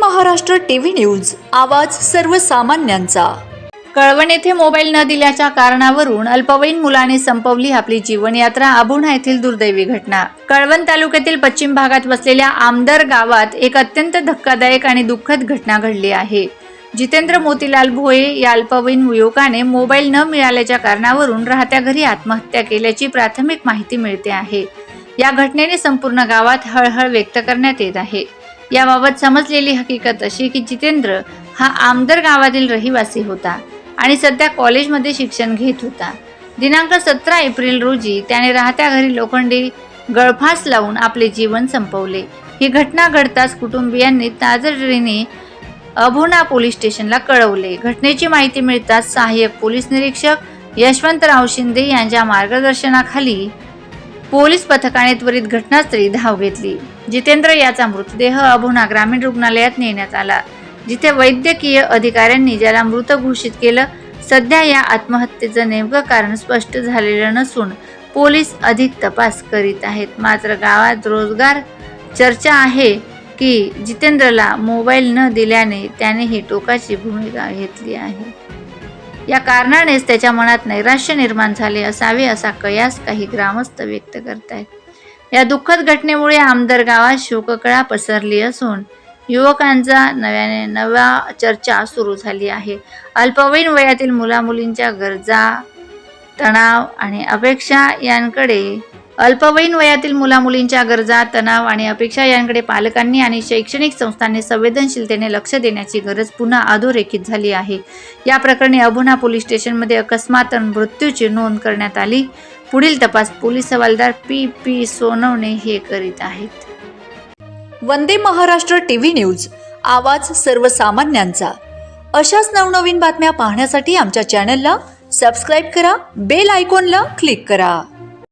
Maharashtra TV news आवाज सर्वसामान्यांचा. कळवण येथे मोबाईल न दिल्याच्या कारणावरून अल्पवयीन मुलाने संपवली आपली जीवनयात्रा अबुणा येथील दुर्दैवी घटना. कळवण तालुक्यातील पश्चिम भागात वसलेल्या आमदर गावात एक अत्यंत धक्कादायक आणि दुःखद घटना घडली आहे. जितेंद्र मोतीलाल भोये या अल्पवयीन युवकाने मोबाईल न मिळाल्याच्या कारणावरून राहत्या घरी आत्महत्या केल्याची प्राथमिक माहिती मिळते आहे. या घटनेने संपूर्ण गावात हळहळ व्यक्त करण्यात येत आहे. याबाबत समजलेली हकीकत अशी की जितेंद्र हा आमदर गावातील रहिवासी होता आणि सध्या कॉलेजमध्ये शिक्षण घेत होता. दिनांक सतरा एप्रिल रोजी त्याने राहत्या घरी लोखंडी गळफास लावून आपले जीवन संपवले. ही घटना घडताच कुटुंबियांनी तातडीने अभोना पोलीस स्टेशनला कळवले. घटनेची माहिती मिळताच सहाय्यक पोलीस निरीक्षक यशवंतराव शिंदे यांच्या मार्गदर्शनाखाली पोलीस पथकाने त्वरित घटनास्थळी धाव घेतली. जितेंद्र याचा मृतदेह अभुना ग्रामीण रुग्णालयात नेण्यात आला. जिथे वैद्यकीय अधिकाऱ्यांनी ज्याला मृत घोषित केलं सध्या या आत्महत्येचं नेमकं कारण स्पष्ट झालेलं नसून पोलीस अधिक तपास करीत आहेत. मात्र गावात रोजगार चर्चा आहे की जितेंद्रला मोबाईल न दिल्याने त्याने ही टोकाची भूमिका घेतली आहे. या कारणानेच त्याच्या मनात नैराश्य निर्माण झाले असावे असा कयास काही ग्रामस्थ व्यक्त करतायत. या दुःखद घटनेमुळे आमदार गावात शोककळा पसरली असून युवकांचा नव्याने नव्या चर्चा सुरू झाली आहे. अल्पवयीन वयातील मुलामुलींच्या गरजा तणाव आणि अपेक्षा यांकडे अल्पवयीन वयातील मुलामुलींच्या गरजा तणाव आणि अपेक्षा यांकडे पालकांनी आणि शैक्षणिक संस्थांनी संवेदनशीलतेने लक्ष देण्याची गरज पुन्हा अधोरेखित झाली आहे. या प्रकरणी अभुना पोलीस स्टेशनमध्ये अकस्मात मृत्यूची नोंद करण्यात आली. पुढील तपास पोलीस हवालदार पी पी सोनवणे हे करीत आहेत. वंदे महाराष्ट्र टीव्ही न्यूज आवाज सर्वसामान्यांचा. अशाच नवनवीन बातम्या पाहण्यासाठी आमच्या चॅनलला सबस्क्राईब करा बेल आयकॉनला क्लिक करा.